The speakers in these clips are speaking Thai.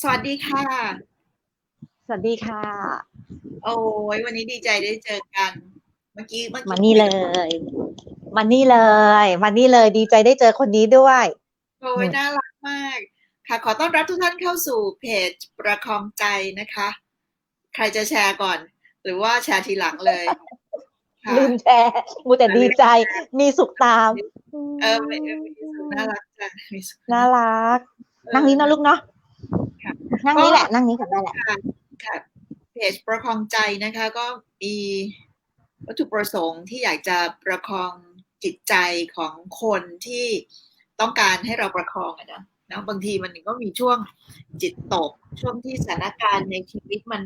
สวัสดีค่ะ สวัสดีค่ะ โอ้ยวันนี้ดีใจได้เจอกัน เมื่อกี้เมื่อกี้มานี่เลย มานี่เลย มานี่เลยดีใจได้เจอคนนี้ด้วย โอ้ยน่ารักมาก ค่ะ ขอต้อนรับทุกท่านเข้าสู่เพจประคองใจนะคะ ใครจะแชร์ก่อน หรือว่าแชร์ทีหลังเลยค่ะ ลืมแชร์มูแต่ดีใจ มีสุขตามเออไม่ไม่ไม่น่ารักจังมีสุขน่ารักเออนั่งนี้นะลูกเนาะค่ะ นั่งนี้แหละ นั่งนี้กับได้แหละค่ะค่ะเพจประคองใจนะคะ ก็มีวัตถุประสงค์ที่อยากจะประคองจิตใจของคนที่ต้องการให้เราประคองอะนะนะบางทีมันก็มีช่วงจิตตก ช่วงที่สถานการณ์ในชีวิตมัน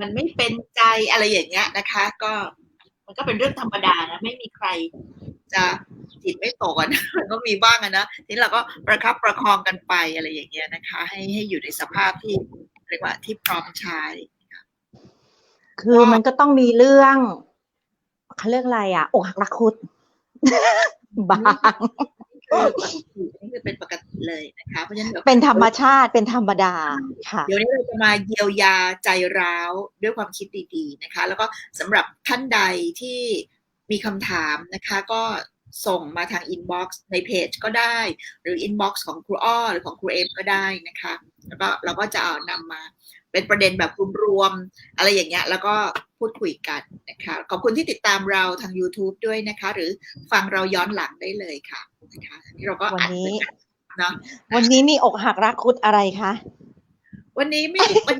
มันไม่เป็นใจอะไรอย่างเงี้ยนะคะ ก็มันก็เป็นเรื่องธรรมดานะ ไม่มีใครจะ จิตไม่ตกอะนะมันก็มีบ้างอะนะทีนี้เราก็ประคับประคองกันไปอะไรอย่างเงี้ยนะคะ ให้ให้อยู่ในสภาพที่เรียกว่าที่พร้อมใช้คือมันก็ต้องมีเรื่องเขาเรียกอะไรอะอกหักรักคุดบางคือปกตินี่คือเป็นปกติเลยนะคะเพราะฉะนั้นเดี๋ยวเป็นธรรมชาติเป็นธรรมดาค่ะ เดี๋ยวนี้เราจะมาเยียวยาใจร้าวด้วยความคิดดีๆนะคะ แล้วก็สำหรับท่านใดที่มีคำถามนะคะ ก็ ส่งมาทางอินบ็อกซ์ในเพจก็ได้ หรืออินบ็อกซ์ของครูอ้อหรือของครูเอมก็ได้นะคะ แล้วก็เราก็จะเอานำมาเป็นประเด็นแบบรวมๆอะไรอย่างเงี้ยแล้วก็พูดคุยกันนะคะ ขอบคุณที่ติดตามเราทาง YouTube ด้วยนะคะ หรือฟังเราย้อนหลังได้เลยค่ะนะคะอันนี่เราก็อัดวันนี้เป็นเนาะวันนี้มีอกหักรักคุดอะไรคะวันนี้ไม่วัน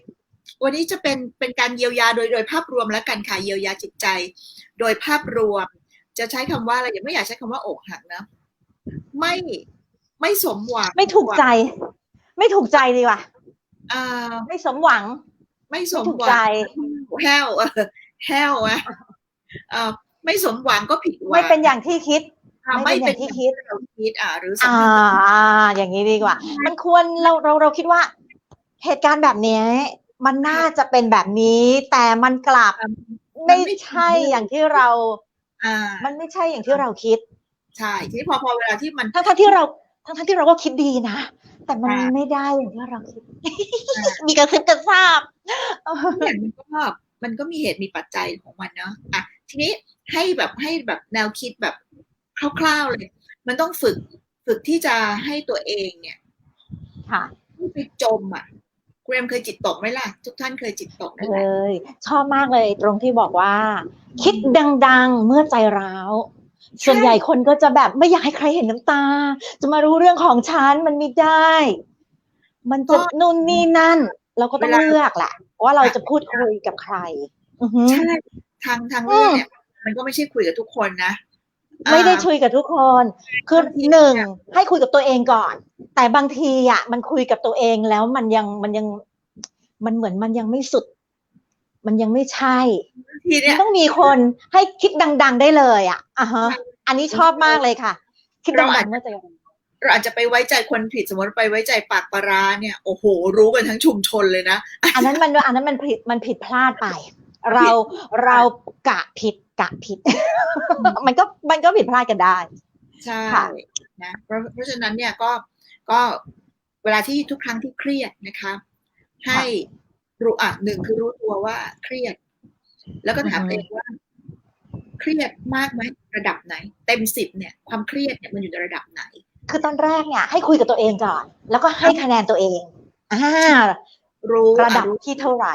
วันนี้จะเป็นเป็นการเยียวยาโดยโดยภาพรวมแล้วกันค่ะเยียวยาจิตใจ โดยภาพรวม จะใช้คำว่าอะไรอย่าไม่อยากใช้คำว่าอกหักนะ ไม่ไม่สมหวัง ไม่ถูกใจ ไม่ถูกใจดีว่ะอ่า ไม่สมหวัง ไม่สไม่มถูกหวัใจงแห้วเออแห้วอะเอ่อไม่สมหวังก็ผิดหวังไม่เป็นอย่างที่คิดอ่าไม่ไม่เป็นอย่างที่คิดเราคิดอ่าหรือสมอ่ามติอ่าอย่างนี้ดีกว่า มันควรเราเราเราคิดว่า เหตุการณ์แบบเนี้ยมันน่าจะเป็นแบบนี้ แต่มันกลับไม่ใช่อย่างที่เราอ่า มันไม่ใช่อย่างที่เราคิด ใช่ทีนี้พอพอเวลาที่มันทั้งทั้งที่เราทั้งทั้งที่เราก็คิดดีนะ แต่มันอ่าไม่ได้อย่างที่เราคิดอ่ามีกระซิบกระซาบเออทุกอย่างมันก็มันก็มีเหตุมีปัจจัยของมันเนาะอะทีนี้ให้แบบให้แบบแนวคิดแบบคร่าวๆเลย มันต้องฝึกฝึกที่จะให้ตัวเองเนี่ย ค่ะไม่ไปจมอะคุณ เอ็มเคยจิตตกไหมล่ะ ทุกท่านเคยจิตตกไหมเลล่ะยชอบมากเลยตรงที่บอกว่า คิดดังๆเมื่อใจร้าวส่วนใหญ่คนก็จะแบบไม่อยากให้ใครเห็นน้ำตา จะมารู้เรื่องของฉันมันไม่ได้ มันจะนู่นนี่นั่น เราก็ต้องเลือกแหละว่าเราจะพูดคุยกับใครอือหือใช่ทางทางเรื่องเนี่ยมันก็ไม่ใช่คุยกับทุกคนนะ ไม่ได้อ่าคุยกับทุกคนคือบางทีหนึ่งเนี่ยให้คุยกับตัวเองก่อน แต่บางทีอะมันคุยกับตัวเองแล้วมันยังมันยังมันเหมือนมันยังไม่สุด มันยังไม่ใช่ทีมัเนี้นยต้องมีคนให้คิดดัง ๆได้เลยอะอะฮะ อันนี้ชอบมากเลยค่ะ คิดดัเราอาจงๆเมื่อใจร้อนเราอาจจะไปไว้ใจคนผิดสมมติไปไว้ใจปากปลาร้าเนี่ยโอ้โห รู้กันทั้งชุมชนเลยนะ อันนั้นมันอันนั้นมันผิดมันผิดพลาดไป เราเรากะผิดกะผิด มันก็มันก็ผิดพลาดกันได้ ใช่ค่ะนะเพราะเพราะฉะนั้นเนี่ยก็ก็เวลาที่ทุกครั้งที่เครียดนะคะ ให้รู้อะหนึ่งคือรู้ตัวว่าเครียด แล้วก็ถามตัวเองว่า เครียดมากไหมระดับไหน เต็มสิบเนี่ย ความเครียดเนี่ยมันอยู่ในระดับไหน คือตอนแรกเนี่ย ให้คุยกับตัวเองก่อน แล้วก็ให้คะแนนตัวเองอ่ารู้ระดับอ่ที่เท่าไหร่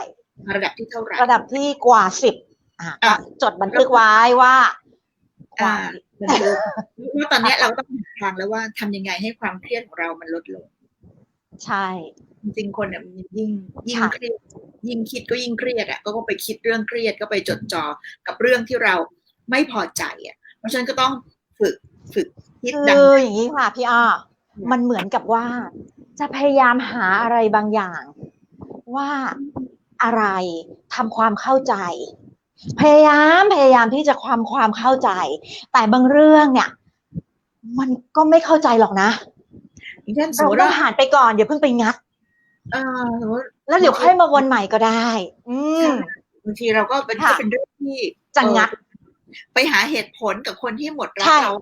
ระดับที่เท่าไหร่ระดับที่กว่าสิบอะอะก็จดบันทึกไว้ว่าอ่ามันคือว่าตอนเนี้ยเราก็ต้องหาทางแล้วว่าทำยังไงให้ความเครียดของเรามันลดลง ใช่ จริงๆคนเนี่ยมันยิ่งยิ่งค่ะเครียดยิ่งคิดก็ยิ่งเครียดอะก็ไปคิดเรื่องเครียดก็ไปจดจ่อกับเรื่องที่เราไม่พอใจอะ เพราะฉะนั้นก็ต้องฝึกฝึกคิดคืดังออย่างนี้ค่ะพี่อ้อมันเหมือนกับว่า จะพยายามหาอะไรบางอย่าง ว่า อะไรทำความเข้าใจ พยายามพยายามที่จะความความเข้าใจ แต่บางเรื่องเนี่ย มันก็ไม่เข้าใจหรอกนะอย่างเช่นสมเรามติต้องว่าผ่านไปก่อนอย่าเพิ่งไปงัดเออสมมติแล้วเดี๋ยวค่อยมาวนใหม่ก็ได้ อืมบางทีเราก็เป็นค่ะก็เป็นเรื่องที่จะงัดเออไปหาเหตุผลกับคนที่หมดรักใช่เรา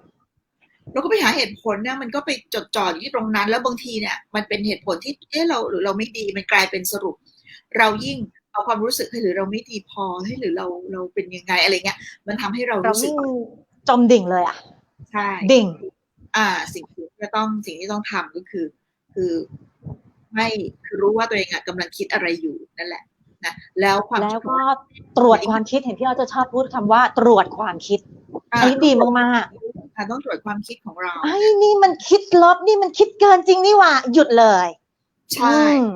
เราก็ไปหาเหตุผลเนี่ยมันก็ไปจดจ่ออยู่ที่ตรงนั้น แล้วบางทีเนี่ย มันเป็นเหตุผลที่เอ๊ะเราหรือเราไม่ดีมันกลายเป็นสรุป เรายิ่งเอาความรู้สึกให้หรือเราไม่ดีพอให้หรือเราเราเป็นยังไงอะไรเงี้ย มันทำให้เราเรารู้สึกยิ่งจมดิ่งเลยอะใช่ดิ่ง อ่า สิ่งที่จะต้องสิ่งที่ต้องทำก็คือ คือไม่คือรู้ว่าตัวเองอะกำลังคิดอะไรอยู่นั่นแหละนะแล้วความแล้วคิดก็ตรวจความคิดเห็นพี่อ้อจะชอบพูดคำว่า ตรวจความคิดอ่าอันนี้ดีมากค่ะต้องตรวจความคิดของเราๆไอ้นี่มันคิดลบนี่มันคิดเกินจริงนี่หว่าหยุดเลย ใช่อืม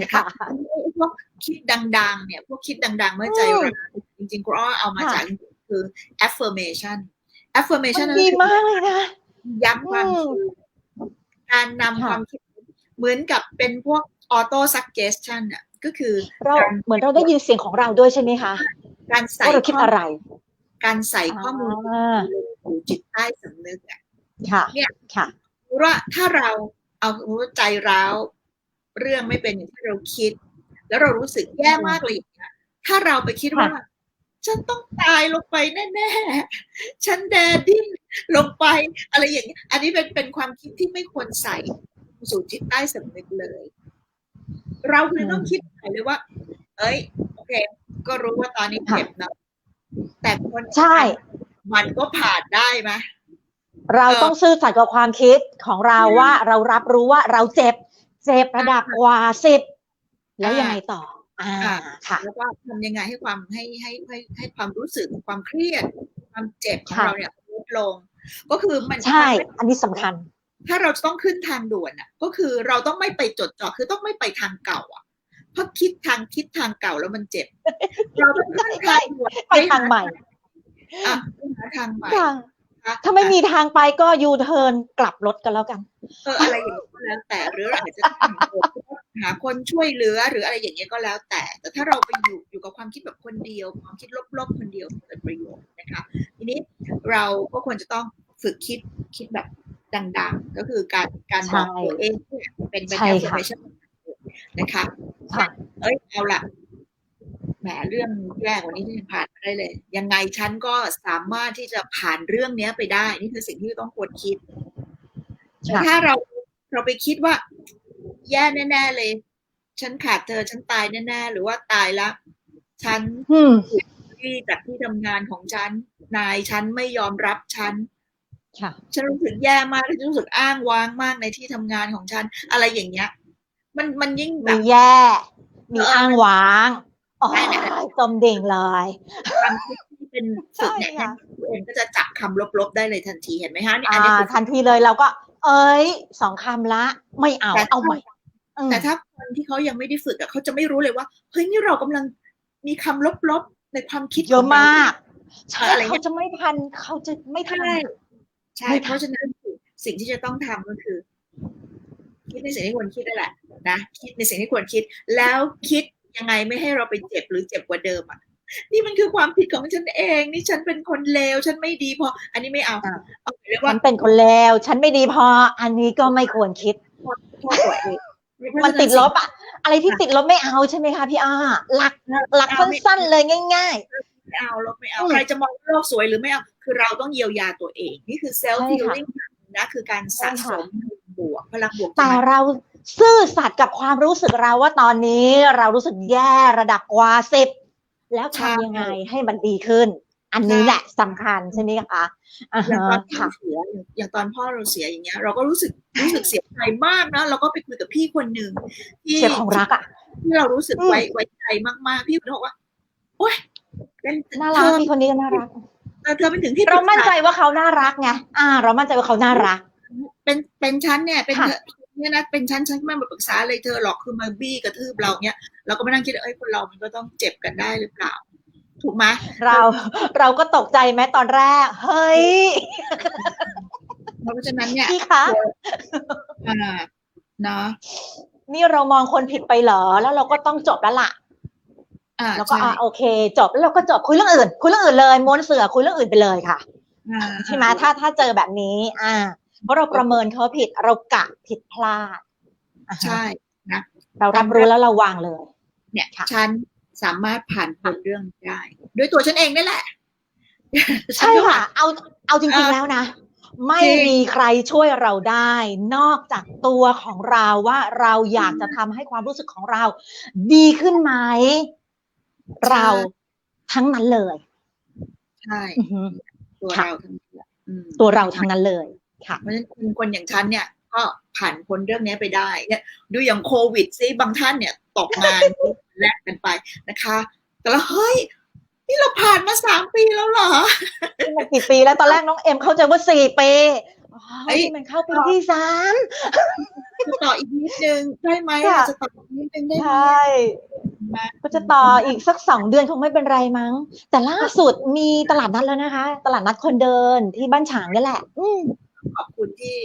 นะคะค่ะพวกคิดดังๆ เนี่ย พวกคิดดัง ๆ เมื่อใจอืมร้ายจริงๆก็เอามาค่ะจากคือ affirmation affirmation มันนั่นดีคือมากเลยนะย้ำความอืมคิดการนำค่ะความคิดเหมือนกับเป็นพวก auto suggestion อะก็คือเราการเหมือนเราได้ยินเสียงของเราด้วยใช่ไหมคะการใส่ว่าเราคิดข้ออะไร การใส่ข้อมูลอ่าสู่จิตใต้สำนึกอะค่ะเนี่ยค่ะว่าถ้าเราเอาสมมติว่าใจร้าว เรื่องไม่เป็นอย่างที่เราคิด แล้วเรารู้สึกแย่มากเลยอย่างเงี้ยถ้าเราไปคิดว่า ฉันต้องตายลงไปแน่ๆฉันแดดดิ้นลงไป อะไรอย่างเงี้ยอันนี้เป็นเป็นความคิดที่ไม่ควรใส่สู่จิตใต้สำนึกเลย เราเลยต้องคิดใหม่เลยว่า เอ้ย โอเค ก็รู้ว่าตอนนี้เจ็บนะแต่คนใช่ มันก็ผ่านได้ไหมเราเออต้องซื่อสัตย์กับความคิดของเราอืมว่าเรารับรู้ว่าเราเจ็บ เจ็บระดับกว่าสิบแล้วอ่ายัยังไงต่ออ่าอ่าค่ะแล้วก็ทำยังไงให้ความให้ให้ให้ให้ความรู้สึกความเครียด ความเจ็บของค่ะเราเนี่ยลดลง ก็คือมันใช่มันไม่อันนี้สำคัญ ถ้าเราจะต้องขึ้นทางด่วนอะ ก็คือเราต้องไม่ไปจดจ่อคือต้องไม่ไปทางเก่าอะเพราะคิดทางคิดทางเก่าแล้วมันเจ็บ เราต้องขึ้นทางด่วนไปทางใหม่อะไปหาทางใหม่ค่ะ นะคะถ้าไม่มีทางไปก็ยูเทิร์นกลับรถกันแล้วกันเอออะไรอย่างนี้ก็แล้วแต่หรือเราอาจจะต้องหาคนช่วยเหลือหรืออะไรอย่างเงี้ยก็แล้วแต่ แต่ถ้าเราไปอยู่อยู่กับความคิดแบบคนเดียว ความคิดลบๆคนเดียวเกิดประโยชน์นะคะ ทีนี้เราก็ควรจะต้องฝึกคิดคิดแบบดังๆ ก็คือการการบอกใช่ตัวเองเนี่ยเป็นเป็นใช่ค่ะ affirmation นะคะค่ะเอ้ยเอาละ แหมเรื่องแรกวันนี้ที่ผ่านมาได้เลย ยังไงฉันก็สามารถที่จะผ่านเรื่องเนี้ยไปได้ นี่คือสิ่งที่ต้องควรคิดแต่ค่ะถ้าเราเราไปคิดว่า แย่แน่ๆเลย ฉันขาดเธอฉันตายแน่ๆหรือว่าตายละฉันอืมที่จากที่ทำงานของฉัน นายฉันไม่ยอมรับฉันค่ะฉันรู้สึกแย่มากฉันรู้สึกอ้างว้างมากในที่ทำงานของฉัน อะไรอย่างเงี้ย มันมันยิ่งแบมีบแย่ มีเอออ้างว้าง โอ้ใช่ยเนี่ยจมดิ่งเลยความคิดที่เป็นฝึกเนี่ยใช่ค่ะตัวเองก็จะจับคำลบๆได้เลยทันทีเห็นไหมคะเนี่ยอัอ่านนี้คือทันทีเลยเราก็ เอ้ยสองคำละ ไม่เอาแต่เอาใหม่อืมแต่ถ้าคนที่เขายังไม่ได้ฝึกอะเขาจะไม่รู้เลยว่าเฮ้ยนี่เรากำลังมีคำลบๆในความคิดเยอะขงรมากใช่อะไรเงี้ยเขาจะไม่ทันเขาจะไม่ทันใช่ใช่ไม่ทันเพราะฉะนั้นสิ่งที่จะต้องทำก็คือ คิดในสิ่งที่ควรคิดนั่นแหละนะคิดในสิ่งที่ควรคิด แล้วคิด ยังไงไม่ให้เราไปเจ็บหรือเจ็บกว่าเดิมอะนี่มันคือความผิดของฉันเอง นี่ฉันเป็นคนเลวฉันไม่ดีพอ อันนี้ไม่เอาอ่าเอาเรียกฉัว่านเป็นคนเลวฉันไม่ดีพอ อันนี้ก็ไม่ควรคิดโทษตัวเองมันติดลบอะอะไรที่ติดลบไม่เอาใช่ไหมคะพี่อ้าหลักหลักสั้นๆเลยง่ายไม่เอาลบไม่เอาอืมใครจะมองโลกสวยหรือไม่เอาคือเราต้องเยียวยาตัวเอง นี่คือ self ใช่ค่ะ healing นะคือการสะสมบวกพลังบวกๆแต่เรา ซื่อสัตย์กับความรู้สึกเราว่าตอนนี้เรารู้สึกแย่ระดับกว่าสิบแล้วทำยังไงให้มันดีขึ้น อันนี้แหละสำคัญใช่ไหมคะอ่าอย่างฮะตอนพ่อค่ะเสียอย่างตอนพ่อเราเสียอย่างเงี้ย เราก็รู้สึกรู้สึกเสียใจมากนะเราก็ไปคุยกับพี่คนหนึ่งที่เสียของรักอะที่เรารู้สึกอืมไว้ไว้ใจมากๆ พี่คนนั้นบอกว่าโอ๊ยเป็นน่าเธรักอพี่คนนี้ก็น่ารักเธอเธอเป็นถึงที่เรามั่นใจปรึกษว่าเขาน่ารักไงอ่า เรามั่นใจว่าเขาน่ารัก เป็นเป็นชั้นเนี่ยเป็นค่ะ เธอเนี่ยนะเป็นชั้นฉันไม่มาปรึกษาเลยเธอหรอกคือมาบี้กระทืบเราเนี่ยเราก็มานั่งคิดเอ้ยคนเรามันก็ต้องเจ็บกันได้หรือเปล่า ถูกไหมเราเราก็ตกใจไหมตอนแรก เฮ้ยเพราะฉะนั้นเนี่ยพี่คะอ่าเนาะนี่เรามองคนผิดไปเหรอ แล้วเราก็ต้องจบแล้วล่ะอ่าแล้วก็ใช่อ่าโอเค จบแล้วเราก็จบคุยเรื่องอื่น คุยเรื่องอื่นเลยม้วนเสือคุยเรื่องอื่นไปเลยค่ะอ่าใช่ไหมถ้าถ้าเจอแบบนี้ อ่า เพราะเราประเมินเขาผิดเรากะผิดพลาดอ่าฮะใช่นะเรารับรู้แล้วเราวางเลย เนี่ยค่ะฉันสามารถผ่านพ้นเรื่องได้ ด้วยตัวฉันเองนี่แหละ ใช่ค่ะ เอาเอาจริงเอๆอแล้วนะไม่จริงมีใครช่วยเราได้ นอกจากตัวของเราว่าเราอยากจะทำให้ความรู้สึกของเรา ดีขึ้นไหม เราทั้งนั้นเลย ใช่อือหือตัวค่ะเราทั้งนั้นแหละอืมตัวเราทั้งนั้นเลย ค่ะเพราะฉะนั้นคนคนอย่างฉันเนี่ยก็ผ่านพ้นเรื่องนี้ไปได้เนี่ยดูอย่างโควิดซิบางท่านเนี่ยตกงานแลกกันไปนะคะ แต่ละเฮ้ยนี่เราผ่านมาสามปีแล้วเหรอนี่มันกี่ปีแล้วตอนแรกน้องเอ็มเข้าใจว่าสี่ปีอ๋อเอ้ยนี่มันเข้าปีที่สามจะต่ออีกนิดนึงได้ไหมค่ะเราจะต่ออีกนิดนึงได้ใชไหม่ก็จะต่ออีกสักสองเดือนคงไม่เป็นไรมั้ง แต่ล่าสุดมีตลาดนัดแล้วนะคะ ตลาดนัดคนเดินที่บ้านฉางนี่แหละ อืม ขอบคุณที่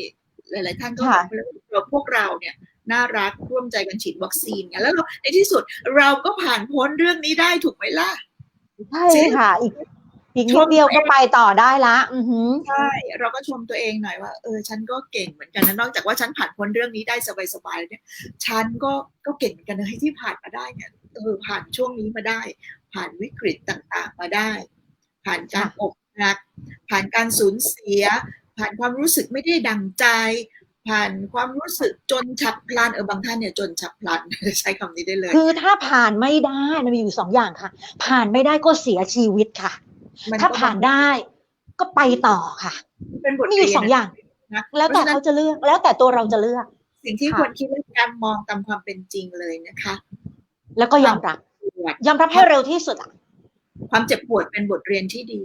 หลาย ๆ ท่านก็ค่ะบอกว่าเราพวกเราเนี่ยน่ารักร่วมใจกันฉีดวัคซีนไงแล้วเราในที่สุดเราก็ผ่านพ้นเรื่องนี้ได้ถูกไหมล่ะใช่ค่ะ อีกอีกนิดเดียวก็ไปต่อได้ละอือหือใช่ เราก็ชมตัวเองหน่อยว่า เออ ฉันก็เก่งเหมือนกันนะ นอกจากว่าฉันผ่านพ้นเรื่องนี้ได้สบายๆแล้วเนี่ย ฉันก็ก็เก่งเหมือนกันนะที่ผ่านมาได้เนี่ย เออ ผ่านช่วงนี้มาได้ ผ่านวิกฤตต่างๆมาได้ ผ่านการอกหัก ผ่านการสูญเสีย ผ่านความรู้สึกไม่ได้ดังใจ ผ่านความรู้สึกจนฉับพลันเออบางท่านเนี่ยจนฉับพลันใช้คำนี้ได้เลย คือถ้าผ่านไม่ได้มันมีอยู่สองอย่างค่ะ ผ่านไม่ได้ก็เสียชีวิตค่ะมันถ้าก็ผ่านได้ก็ไปต่อค่ะเป็นบทมีอเรียู่ยนสองอย่างนะแล้วแต่พระฉะนั้นเขาจะเลือกแล้วแต่ตัวเราจะเลือก สิ่งที่ค่ะควรคิดคือการมองตามความเป็นจริงเลยนะคะ แล้วก็ยอมรับปวดยอมรับให้เร็วที่สุดอะความเจ็บปวดเป็นบทเรียนที่ดี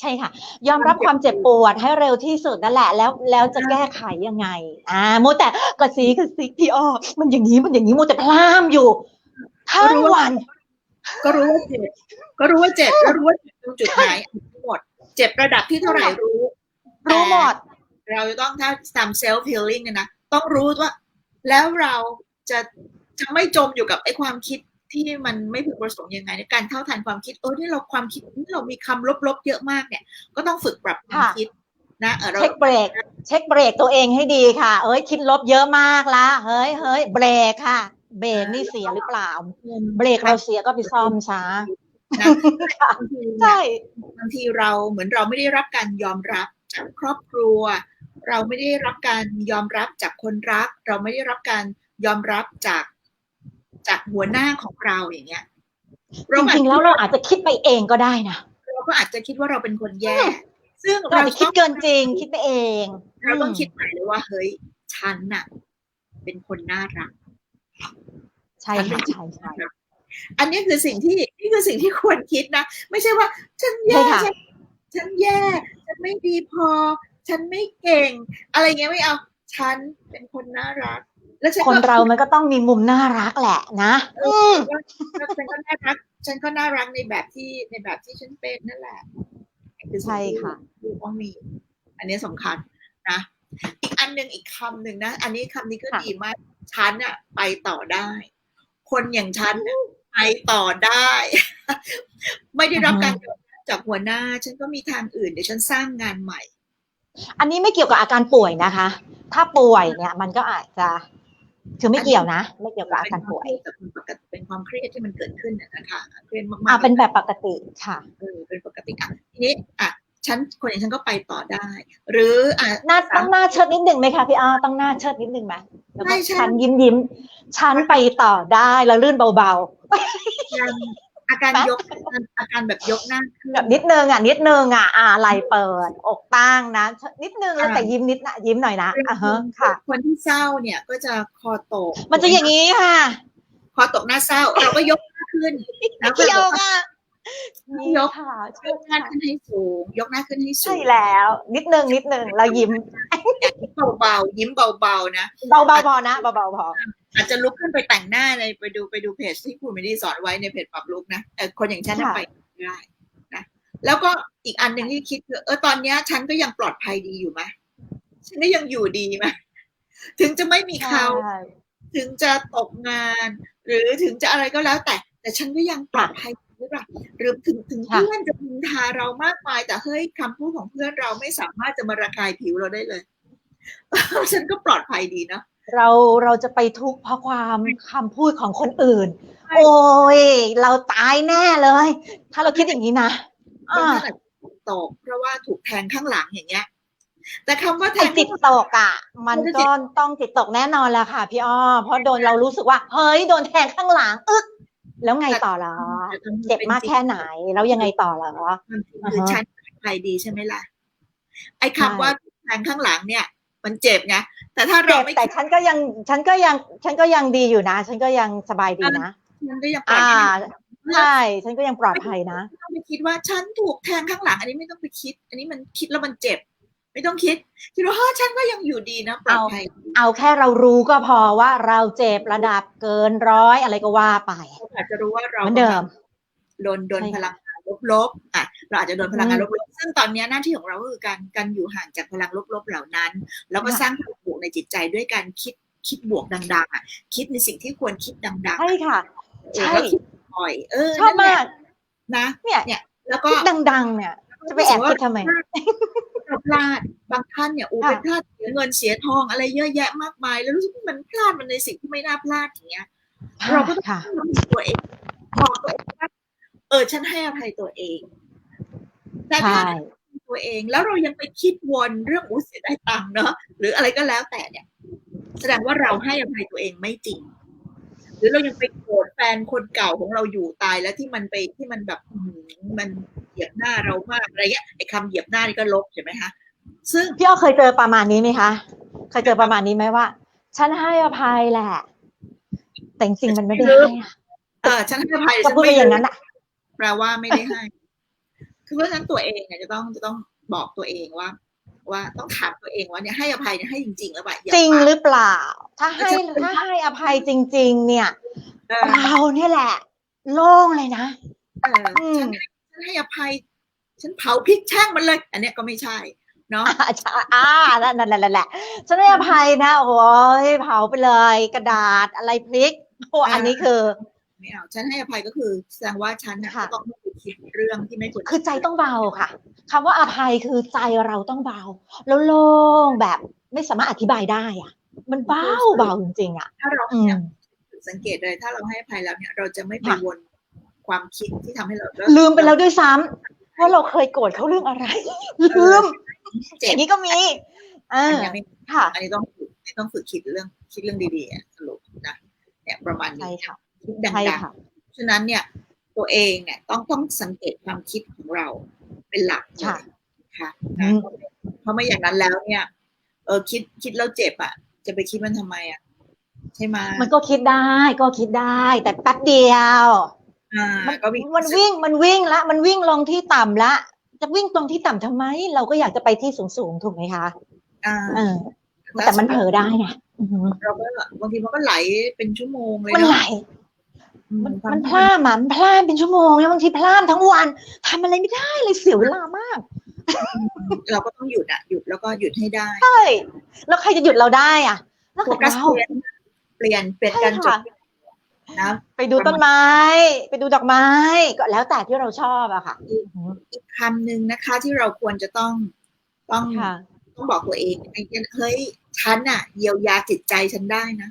ใช่ค่ะ ยอมรับความเจ็บปวดให้เร็วที่สุดนั่นแหละ แล้วแล้วจะแก้ไขยังไง อ่าโมวแต่กระซีกระซิกพี่อ้อมันอย่างนี้มันอย่างนี้โมวแต่พลามอยู่ทั้งวัน ก็รู้ว่าเจ็บก็รู้ว่าเจ็บก็รู้ว่าเจ็บตรงจุดไหนทั้งหมด เจ็บระดับที่เท่าไหร่รู้ รู้หมดแต่เราจะต้องถ้าทำเซลฟ์ e ลลิ่งเนี่ยนะต้องรู้ว่า แล้วเราจะจะไม่จมอยู่กับไอ้ความคิด ที่มันไม่พึงประสงค์ยังไงในการเท่าทันความคิดเออที่เราความคิดที่เรามีคำลบๆเยอะมากเนี่ย ก็ต้องฝึกปรับความค่ะคิดนะเออเราเช็คเบรก เช็คเบรกตัวเองให้ดีค่ะ เอ้ยคิดลบเยอะมากละเฮ้ยเฮ้ยเบรกค่ะ เบรกนี่เสียหรือเปล่า เบรกเราเสียก็ไปซ่อมช้านะบางทีเนี่ยใช่บางทีเราเหมือนเราไม่ได้รับการยอมรับจากครอบครัว เราไม่ได้รับการยอมรับจากคนรัก เราไม่ได้รับการยอมรับจาก จากหัวหน้าของเราอย่างเงี้ยจริงๆแล้วเราอาจจะคิดไปเองก็ได้นะเราก็อาจจะคิดว่าเราเป็นคนแย่ ซึ่งเราอาจจะคิดต้องเกินจริง คิดไปเอง เราต้องคิดใหม่เลยว่า เฮ้ยฉันน่ะ เป็นคนน่ารัก ใช่ค่ะใช่ใช่อันนี้คือสิ่งที่นี่คือสิ่งที่ควรคิดนะ ไม่ใช่ว่า ฉันแย่ใช่ค่ะฉันฉันแย่ ฉันไม่ดีพอ ฉันไม่เก่ง อะไรเงี้ยไม่เอา ฉันเป็นคนน่ารัก แล้วฉันคนก็เรามันก็ต้องมีมุมน่ารักแหละนะเออแล้วฉันก็น่ารัก ฉันก็น่ารักในแบบที่ในแบบที่ฉันเป็นนั่นแหละคือสิ่งใช่ที่ค่ะที่ต้องมีอันนี้สำคัญนะอีกอันหนึ่งอีกคำหนึ่งนะ อันนี้คำนี้ก็ค่ะดีมากฉันอะไปต่อได้ คนอย่างฉันน่ะไปต่อได้ ไม่ได้รับการยอมรับจากหัวหน้า ฉันก็มีทางอื่นเดี๋ยวฉันสร้างงานใหม่ อันนี้ไม่เกี่ยวกับอาการป่วยนะคะ ถ้าป่วยเนี่ย มันก็อาจจะ คือไม่เกี่ยวนะ ไม่เกี่ยวกับอาการป่วยเป็นความเครียดแต่เป็นปกติเป็นความเครียดที่มันเกิดขึ้นน่ะนะคะเครียดมากๆอ่าเป็นแบบปกติค่ะเออเป็นปกติอะทีนี้อะฉันคนอย่างฉันก็ไปต่อได้ หรืออะหน้าต้องหน้าเชิดนิดหนึ่งไหมคะพี่อ้อต้องหน้าเชิดนิดหนึ่งไหมแล้วก็ใช่ใช่ฉันยิ้มยิ้มฉันไปต่อได้แล้วลื่นเบาการ อาการยกอาการแบบยกหน้าขึ้ๆนแบบนิดนึงอะนิดนึงอะอ่าไหลเปิด อกตั้งนะ นิดนึงแล้วแต่ยิ้มนิดนะยิ้มหน่อยนะอ่าฮะค่ะ คนที่เศร้าเนี่ยก็จะคอตก มันจะอย่างนี้ค่ะ คอตกหน้าเศร้าเราก็ยกหน้าขึ้นแล้วก็เกี่ยวบอกว่าอะยกค่ะยกหน้าขึ้นให้สูง ยกหน้าขึ้นให้สูใช่งแล้ว นิดนึงนิดนึงเรายิ้มเบาๆยิ้มเบาๆนะเบาๆพอนะเบาๆพอ อาจจะลุกขึ้นไปแต่งหน้าในไปดูไปดูเพจที่คุณมิดีสอนไว้ในเพจปรับลุกนะเออคนอย่างฉันน่ะค่ะไปได้นะแล้วก็อีกอันหนึ่งที่คิดคือเออตอนเนี้ยฉันก็ยังปลอดภัยดีอยู่ไหมฉันก็ยังอยู่ดีไหมถึงจะไม่มีเขาใช่ถึงจะตกงาน หรือถึงจะอะไรก็แล้วแต่ แต่ฉันก็ยังปลอดภัยหรือเปล่าหรือถึงถึงค่ะเพื่อนจะพินทาเรามากมาย แต่เฮ้ยคำพูดของเพื่อนเราไม่สามารถจะมาระคายผิวเราได้เลยฉันก็ปลอดภัยดีเนาะ เราเราจะไปทุกข์เพราะความคำพูดของคนอื่น โอ้ย เราตายแน่เลย ถ้าเราคิดอย่างนี้นะบางอ่าท่านอาจจะตกเพราะว่าถูกแทงข้างหลังอย่างเงี้ย แต่คำว่าแทไอ้งจิตตกอะ มันก็ต้องจิตตกแน่นอนแหละค่ะ พี่อ้อเพราะโดนเรารู้สึกว่า เฮ้ย โดนแทงข้างหลังอึ๊กแล้วไงต่อเหรอ เจ็บมากแค่ไหน แล้วยังไงต่อเหรอคือฉันใครดีใช่ไหมล่ะไอ้คำว่าแทงข้างหลังเนี่ย มันเจ็บไงแต่ถ้าเราเจ็บไม่แต่ฉันก็ยังฉันก็ยังฉันก็ยังดีอยู่นะ ฉันก็ยังสบายดีนะฉันก็ยังปลอดอ่าภัยใช่ฉันก็ยังปลอดภัยนะไม่ต้องไปคิดว่าฉันถูกแทงข้างหลัง อันนี้ไม่ต้องไปคิด อันนี้มันคิดแล้วมันเจ็บ ไม่ต้องคิดคิดว่าเฮ้ยฉันก็ยังอยู่ดีนะปลอดภัยเอาแค่เรารู้ก็พอว่าเราเจ็บระดับเกินร้อยอะไรก็ว่าไปเราอาจจะรู้ว่าเราเหมือนเดิมโดนโดนใช่พค่ะลังงานลบๆอะเราอาจจะโดนพลังงานอืลมบๆ ซึ่งตอนนี้หน้าที่ของเราก็คือการการอยู่ห่างจากพลังลบๆเหล่านั้น แล้วก็ค่ะสร้างพลังบวกในจิตใจด้วยการคิดคิดบวกดังๆอะคิดในสิ่งที่ควรคิดดังๆใช่ค่ะเออใช่แล้วคิดบ่อยเออชอบนั่นแหมาละกนะเนี่ยเนี่ย แล้วก็คิดดังๆ เนี่ย จะไปแอบคิดทำไมเราพลาดบางท่านเนี่ยอูค่ะไปพลาดเสียเงินเสียทองอะไรเยอะแยะมากมาย แล้วรู้สึกว่ามันพลาดมันในสิ่งที่ไม่น่าพลาดอย่างเงี้ยเราก็ต้องค่ะทำตัวเองบอกตัวเองว่าเออฉันให้อภัยตัวเอง แต่ถ้าใช่ตัวเองแล้วเรายังไปคิดวนเรื่องอู้เสียได้ตังค์เนอะหรืออะไรก็แล้วแต่เนี่ย แสดงว่าเราให้อภัยตัวเองไม่จริง หรือเรายังไปโกรธแฟนคนเก่าของเราอยู่ตายแล้วที่มันไปที่มันแบบอื้อหือมันเหยียบหน้าเรามากอะไรเงี้ยไอ้คำเหยียบหน้านี่ก็ลบใช่ไหมคะซึ่งพี่อ้อเคยเจอประมาณนี้ไหมคะเคยเจอประมาณนี้ไหมว่า ฉันให้อภัยแหละ แต่จริงๆมันไม่ได้ให้อะเออฉันให้อภัยก็พูดไปอย่างนั้นอะอะแปลว่าไม่ได้ให้ คือเพราะฉะนั้นตัวเองเนี่ยจะต้องจะต้องบอกตัวเองว่า ว่าต้องถามตัวเองว่าเนี่ยให้อภัยเนี่ยให้จริงๆหรือเปล่าอย่าจริงปากหรือเปล่า ถ้าให้จะเป็นถ้าให้อภัยจริง ๆ เนี่ยเออเราเนี่ยแหละ โล่งเลยนะเอออืมฉันให้ฉันให้อภัย ฉันเผาพริกแช่งมันเลย อันเนี้ยก็ไม่ใช่เนาะอ่าใช่อ่านั่นนั่นนั่นแหละฉันให้อภัยนะโอ้ยเผาไปเลย กระดาษอะไรพลิกโอ้อันนี้คือไม่เอาฉันให้อภัยก็คือแสดงว่าฉันน่ะค่ะก็ต้องไม่ไป คิดเรื่องที่ไม่ควรคือใจต้องเบาค่ะคำว่าอภัยคือใจเราต้องเบาแล้วโล่งแบบไม่สามารถอธิบายได้อะ มันเบาเบาจริงๆอะถ้าเราอืเนี่ยมสังเกตเลย ถ้าเราให้อภัยแล้วเนี่ย เราจะไม่ไปค่ะวนความคิดที่ทำให้เราลืมไปแล้วด้วยซ้ำว่าเราเคยโกรธเขาเรื่องอะไรลืมเจ็อบย่างนี้ก็มีเออันอเนี้ยไม่ค่ะอันนี้ต้องฝึกอันนี้ต้องฝึกคิดเรื่องคิดเรื่องดีๆอะสรุปนะเนี่ยประมาณใช่นี้ค่ะคิดดัใช่งค่ะๆฉะนั้นเนี่ย ตัวเองเนี่ยต้องต้องสังเกตความคิดของเราเป็นหลักเลยค่ะค่ะอืนะมเพราะไม่อย่างนั้นแล้วเนี่ย เออคิดคิดแล้วเจ็บอะ จะไปคิดมันทำไมอะใช่ไหมมันก็คิดได้ก็คิดได้ แต่แป๊บเดียวอ่ามันก็มีมันวิ่งมันวิ่งละ มันวิ่งลงที่ต่ำละ จะวิ่งตรงที่ต่ำทำไม เราก็อยากจะไปที่สูงสูงๆถูกไหมคะอ่าเออแต่มันเผลอได้ไงอือหือเราก็บางทีมันก็ไหลเป็นชั่วโมงเลยมันไหลอื มันความันพลาดอะมันพลาดเป็นชั่วโมงแล้วบางทีพลาดทั้งวันทำอะไรไม่ได้เลยเสียเวลามาก เราก็ต้องหยุดอะหยุดแล้วก็หยุดให้ได้ใช่แล้วใครจะหยุดเราได้อะนอกโฟจากกัสเราเปลี่ยนเปลี่ยนเปลี่ยนใช่การจค่ะดนะไปดูต้นไม้ ไปดูดอกไม้ ก็แล้วแต่ที่เราชอบอะค่ะอือหืออีกคำหนึ่งนะคะที่เราควรจะต้องต้องค่ะต้องบอกตัวเองเฮ้ยฉันอะเยียวยาจิตใจฉันได้นะ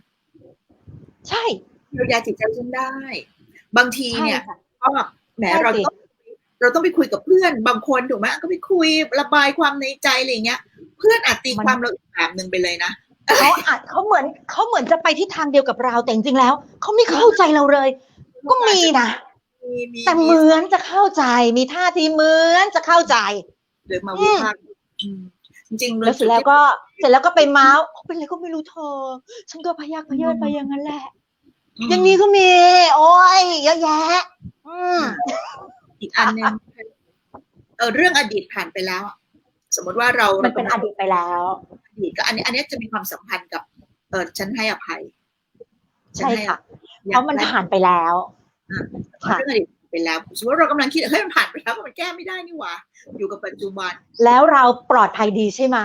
ใช่ เยียวยาจิตใจฉันได้ บางทีใช่เนี่ยค่ะก็แหมใช่เราสิต้องเราต้องไปคุยกับเพื่อน บางคนถูกไหมก็ไปคุยระบายความในใจอะไรเงี้ย เพื่อนอาจตีความเราอีกแบบหนึ่งไปเลยนะเขาอาจเขาเหมือนเขาเหมือนจะไปที่ทางเดียวกับเราแต่จริงๆแล้วเขาไม่เข้าใจเราเลย ก็มีนะมีมีแต่เหมือนจะเข้าใจมีท่าทีเหมือนจะเข้าใจหรือมาวิพากษ์อืมจริงๆแล้วเสร็จแล้วก็ เสร็จแล้วก็ไปเมาส์เขาเป็นอะไรก็ไม่รู้เธอ ฉันก็พยักพะเยินไปอย่างนั้นแหละ อย่างนี้ก็มี โอ้ยเยอะแยะอืมอีกอันหนึ่งเออเรื่องอดีตผ่านไปแล้วอะสมมติว่าเรามันเป็นอดีตไปแล้วอดีตก็อันนี้ อันนี้จะมีความสัมพันธ์กับ เออฉันให้อภัยใช่ค่ะฉัเพราะมันให้อภัยผ่านไปแล้วค่ะเรื่องอดีตผ่านไปแล้วสมมติว่าเรากำลังคิดเฮ้ยมันผ่านไปแล้วมันแก้ไม่ได้นี่หว่าอยู่กับปัจจุบัน แล้วเราปลอดภัยดีใช่ไหม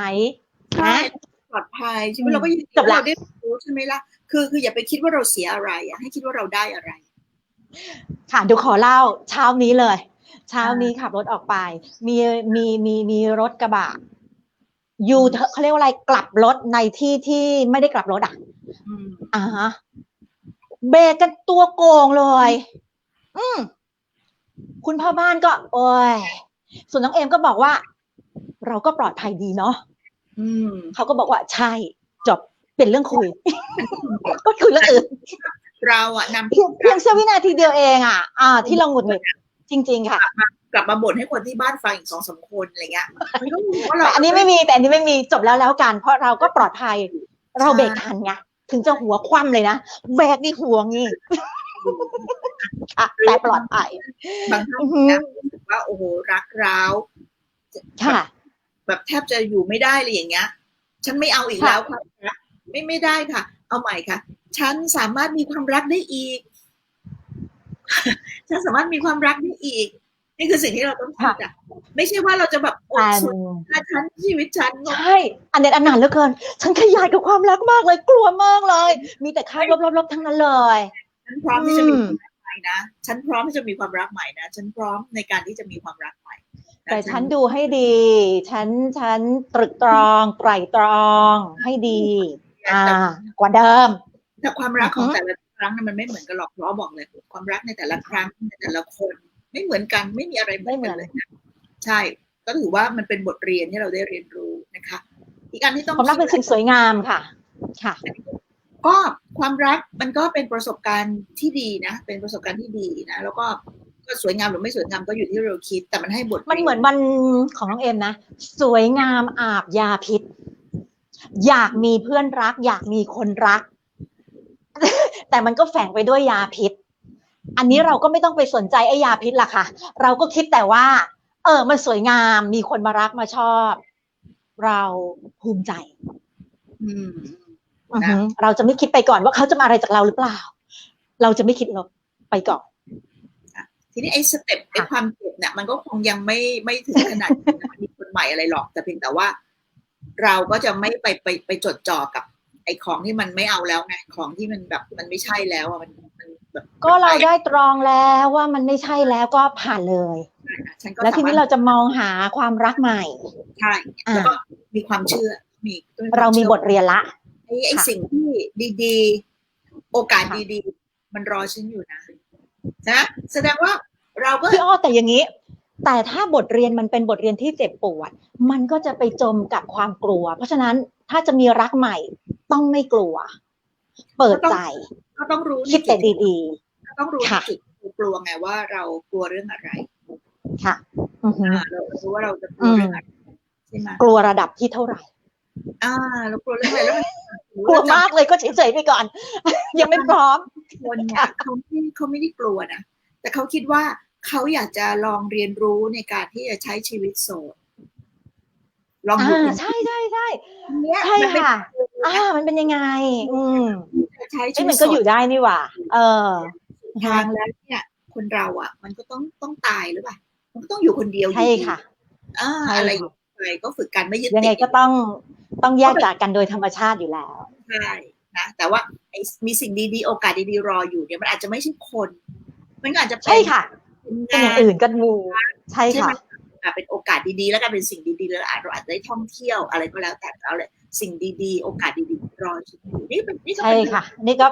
ใช่นะปลอดภัยใช่ไหมเราก็ยินดีจบละเราได้รู้ใช่ไหมล่ะ คือคืออย่าไปคิดว่าเราเสียอะไรอะให้คิดว่าเราได้อะไร ค่ะเดี๋ยวขอเล่าเช้านี้เลย เช้านี้ขับรถออกไป มีมีมีมีรถกระบะยูเธอเขาเรียกว่าอะไรกลับรถในที่ที่ไม่ได้กลับรถอะอืมอ่าฮะเบรกกันตัวโกงเลย อืมคุณพ่อบ้านก็ โอ้ยส่วนน้องเอมก็บอกว่า เราก็ปลอดภัยดีเนาะอืมเขาก็บอกว่าใช่ จบเป็นเรื่องคุย ก็คุยเรื่องอื่นเราอะนำเพียงเพียงเสี้ยววินาทีเดียวเองอะ อ่า ที่เราหงุดหงิดจริง ๆ ค่ะ กลับมาบ่นให้คนที่บ้านฟังอีกสองสามคนอะไรเงี้ยมันก็รู้ว่าเราแต่อันนี้ไม่มีแต่อันนี้ไม่มีจบแล้วแล้วกัน เพราะเราก็ปลอดภัย เราเบรกทันไงถึงจะหัวคว่ำเลยนะแบกนี่หัวงี้ค่ะแต่ปลอดภัยบางท่านอือหือนะรู้สึกว่าโอ้โหรักร้าวค่ะ แบบแทบจะอยู่ไม่ได้เลยอย่างเงี้ย ฉันไม่เอาอีกค่ะแล้วค่ะ ไม่ไม่ได้ค่ะ เอาใหม่ค่ะ ฉันสามารถมีความรักได้อีก ฉันสามารถมีความรักได้อีก นี่คือสิ่งที่เราต้องคิดอะไม่ใช่ว่าเราจะแบบโอ้แต่สุดนะฉันชีวิตฉันใช่อันเด็ดอันหนานเหลือเกิน ฉันขยายกับความรักมากเลยกลัวมากเลย มีแต่ค่ายลบๆๆทั้งนั้นเลยฉันพร้อมที่จะมีอืมความรักใหม่นะฉันพร้อมที่จะมีความรักใหม่นะฉันพร้อมในการที่จะมีความรักใหม่ะแต่ฉันดูให้ดี ฉัน ฉันตรึกตรอง ไตรตรองให้ดี อ่าแต่กว่าเดิม แต่ความรักของอือฮึแต่ละครั้งนั้นมันไม่เหมือนกันหรอกเพราะบอกเลย ความรักในแต่ละครั้งในแต่ละคนไม่เหมือนกันไม่มีอะไรเหมือนกันเลยนะใช่ ก็ถือว่ามันเป็นบทเรียนที่เราได้เรียนรู้นะคะ อีกอันที่ต้องความรักเป็นสิ่งสวยงามค่ะ ค่ะ ก็ความรักมันก็เป็นประสบการณ์ที่ดีนะ เป็นประสบการณ์ที่ดีนะ แล้วก็ก็สวยงามหรือไม่สวยงามก็อยู่ที่เราคิด แต่มันให้บทมันเหมือนวันของน้องเอ็มนะ สวยงามอาบยาพิษ อยากมีเพื่อนรัก อยากมีคนรัก แต่มันก็แฝงไปด้วยยาพิษ อันนี้เราก็ไม่ต้องไปสนใจไอ้ยาพิษล่ะค่ะ เราก็คิดแต่ว่า เออ มันสวยงาม มีคนมารักมาชอบ เราภูมิใจ อืมอือหือเราจะไม่คิดไปก่อนว่าเขาจะมาอะไรจากเราหรือเปล่า เราจะไม่คิดลบไปก่อนทีนี้ไอ้สเต็ปไอ้ค่ะความเจ็บเนี่ยมันก็คงยังไม่ไม่ถึงขนาดมีคนใหม่อะไรหรอกแต่เพียงแต่ว่า เราก็จะไม่ไปไปไปจดจ่อกับ ไอ้ของที่มันไม่เอาแล้วไงของที่มันแบบมันไม่ใช่แล้วอะมันมันแบบก็เราได้ตรองแล้วว่ามันไม่ใช่แล้วก็ผ่านเลยฉันก็แล้วทีนี้สเราจะมองหาความรักใหม่ใช่อ่าแล้วก็มีความเชื่อมีต้องควเรามีชื่อบทเรียนละไอ้ไอ้ค่ะสิ่งที่ดีๆ โอกาสค่ะดีๆ มันรอฉันอยู่นะนะแสดงว่าเราก็พี่อ้อแต่อย่างนี้ แต่ถ้าบทเรียนมันเป็นบทเรียนที่เจ็บปวด มันก็จะไปจมกับความกลัว เพราะฉะนั้นถ้าจะมีรักใหม่ต้องไม่กลัว เปิดใจ ก็ต้องรู้คิดแต่ดีก็ต้องรู้ในค่ะจุดที่กลัวไงว่าเรากลัวเรื่องอะไรๆค่ะอือหืออ่าเรารู้ว่าเราจะกลัวเรื่องอะไรใช่ไหมกลัวระดับที่เท่าไหร่ อ่าเรากลัวเรื่องอะไรแล้วมันกลัวมากเลยก็เฉยๆไปก่อน ยังไม่พร้อมคนเนี่ยเขาไม่เขาไม่ได้กลัวนะแต่เขาคิดว่า เขาอยากจะลองเรียนรู้ในการที่จะใช้ชีวิตโสดลองอยู่อ่าคนใช่ใช่ใช่เนี้ยใช่มันเป็นค่ะอ่ามันเป็นยังไง อืมใช้ชีเอ้ยวิมัตนโสก็ดอยู่ได้นี่หว่า เออทางแล้วเนี่ย คนเราอะ มันก็ต้องต้องตายหรือเปล่ามันก็ต้องอยู่คนเดียวใช่อยู่ดีค่ะอ่าใช่อะไรค่ะอะไรก็ฝึกกันไม่ยึดยังไงติดก็ต้องต้องแยกจากกันโดยธรรมชาติอยู่แล้วใช่นะแต่ว่าไอ้มีสิ่งดีๆ โอกาสดีๆรออยู่เนี่ยมันอาจจะไม่ใช่คน มันก็อาจจะเป็ใช่นค่ะ เป็นเป็นอย่างงานอื่นก็มีใช่ใช่ไหค่ะมอะเป็นโอกาสดีๆ แล้วก็เป็นสิ่งดีๆ แล้วอาจเราอาจจะได้ท่องเที่ยวอะไรก็แล้วแต่แล้วเลยสิ่งดีๆ โอกาสดีๆรอฉันอยู่นี่เป็นนี่ก็ใช่เป็นค่ะ นี่ก็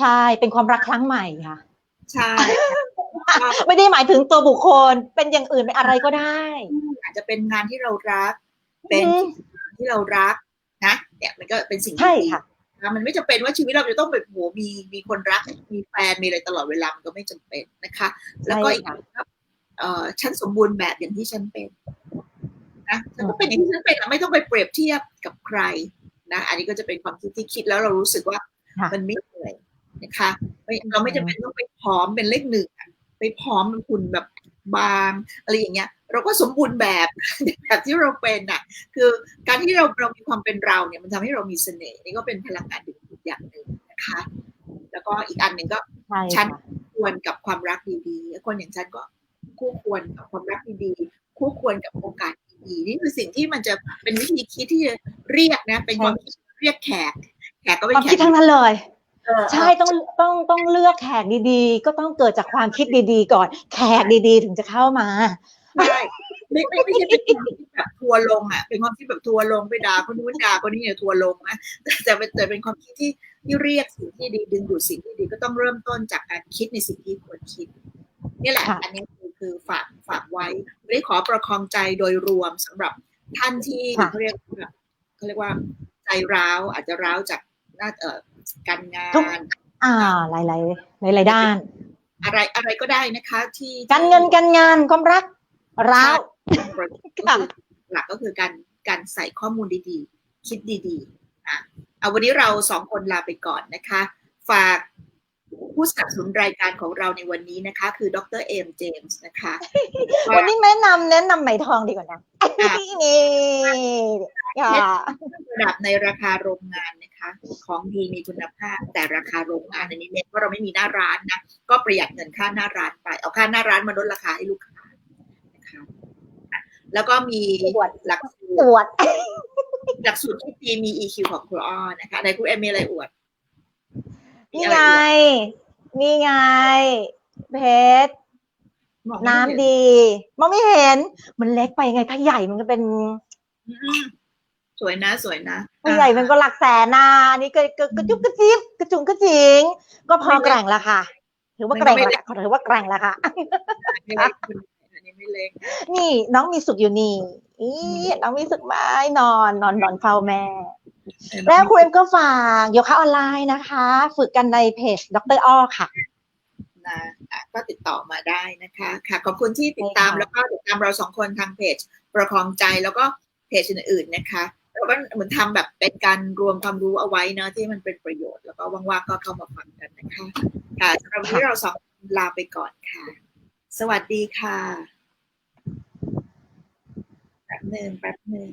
ใช่เป็นความรักครั้งใหม่ค่ะ ใช่ไม่ได้หมายถึงตัวบุคคล เป็นอย่างอื่นเป็นอะไรก็ได้ อาจจะเป็นงานที่เรารัก เป็นอืมที่เรารักนะเนี่ยมันก็เป็นสิ่งใช่ดีค่ะๆนะมันไม่จำเป็นว่าชีวิตเราจะต้องแบบโหมีมีคนรัก มีแฟนมีอะไรตลอดเวลามันก็ไม่จำเป็นนะคะ แล้วก็ใช่อีกค่ะครับเอ่อฉันสมบูรณ์แบบอย่างที่ฉันเป็นนะฉันก็เป็นอย่างที่ฉันเป็นอะไม่ต้องไปเปรียบเทียบกับใครนะ อันนี้ก็จะเป็นความคิดที่คิดแล้วเรารู้สึกว่าค่ะมันไม่เหนื่อยนะคะไม่เราไม่จำเป็นต้องไปพร้อมเป็นเลขหนึ่งอะไปพร้อมเป็นคุณแบบบางอะไรอย่างเงี้ย เราก็สมบูรณ์แบบแบบที่เราเป็นอะ คือการที่เราเรามีความเป็นเราเนี่ยมันทำให้เรามีเสน่ห์นี่ก็เป็นพลังงานดึงดูดอย่างหนึ่งนะคะ แล้วก็อีกอันหนึ่งก็ใช่ฉันค่ะควรกับความรักดีๆคนอย่างฉันก็คู่ควรกับความรักดีๆคู่ควรกับโอกาสดีๆนี่คือสิ่งที่มันจะเป็นวิธีคิดที่จะเรียกนะ เป็นความคิดเรียกแขก แขกก็เป็นความแขคิดกทั้งนั้นเลยเออใช่ต้องต้องต้องเลือกแขกดีๆ ก็ต้องเกิดจากความคิดดีๆ ก่อน แขกดีๆ ถึงจะเข้ามา ใช่ไม่ไม่ไม่ใช่เป็นความคิดแบบทัวร์ลงอะ เป็นความคิดแบบทัวร์ลงไปด่าคนนู้นด่าคนนี้เนี่ยทัวร์ลงนะแต่แต่เป็นแต่เป็นความคิดที่ที่เรียกสิ่งที่ดีดึงดูดสิ่งที่ดีก็ต้องเริ่มต้นจากการคิดในสิ่งที่ควรคิดนี่แหละค่ะอันนี้คือคือฝากฝากไว้ไม่ได้ขอประคองใจโดยรวมสำหรับท่านที่ค่ะเขาเรียกว่าเขาเรียกว่าใจร้าวอาจจะร้าวจากหน้าเอ่อการงาทุกนอ่าหลายหลายหลายหลายๆด้าน อะไรอะไรก็ได้นะคะ ที่การเงินการงานความรัก ร้าวค่ะหลักก็คือการการใส่ข้อมูลดีๆ คิดดีๆอะเอาวันนี้เราสองคนลาไปก่อนนะคะ ฝากผู้สนับสนุนรายการของเราในวันนี้นะคะ คือดรเอมเจมส์นะคะ วันนี้แนะนำแนะนำไหมทองดีกว่านะค่ะนี่ค่ะระดับในราคาโรงงานนะคะ ของดีมีคุณภาพ แต่ราคาโรงงานอันนี้เน้นว่าเราไม่มีหน้าร้านนะ ก็ประหยัดเงินค่าหน้าร้านไป เอาค่าหน้าร้านมาลดราคาให้ลูกค้านะคะอะ แล้วก็มีอวดหลักสูอตรวดหลักสูตรที่ดีมี EQ ของครูอ้อนะคะในครูเอมมีอะไรอวดมีนี่อะไรไงอวดนี่ไง เพชรมองไม่น้ำเห็ดีมองไม่เห็น มันเล็กไปไงถ้าใหญ่มันก็เป็นอืมสวยนะสวยนะถ้าใหญ่มันก็หลักแสนนาอันนี้ก็ก็กระจุกกระจิบกระจุงกระจิง ก็พอแกร่งละค่ะ ถือว่าแกร่งละถือว่าแกร่งละค่ะ ไม่เล็กอันนี้ไม่เล็ก นี่น้องมีสุขอยู่นี่อีน้องมีสุขไหมนอนนอนนอนเฝ้าแม่ แล้วครูเอ็มก็ฝากโยคะออนไลน์นะคะ ฝึกกันในเพจดรอ้อค่ะนะอะก็ติดต่อมาได้นะคะ ค่ะ ขอบคุณที่ติดตามใช่ค่ะแล้วก็ติดตามเราสองคนทางเพจ ประคองใจแล้วก็เพจอื่นๆนะคะเราก็เหมือนทำแบบเป็นการรวมความรู้เอาไว้เนอะที่มันเป็นประโยชน์แล้วก็ว่างๆก็เข้ามาฟังกันนะคะ ค่ะสำหรับวันนี้เราสองคนลาไปก่อนค่ะ สวัสดีค่ะ แป๊บหนึ่งแป๊บหนึ่ง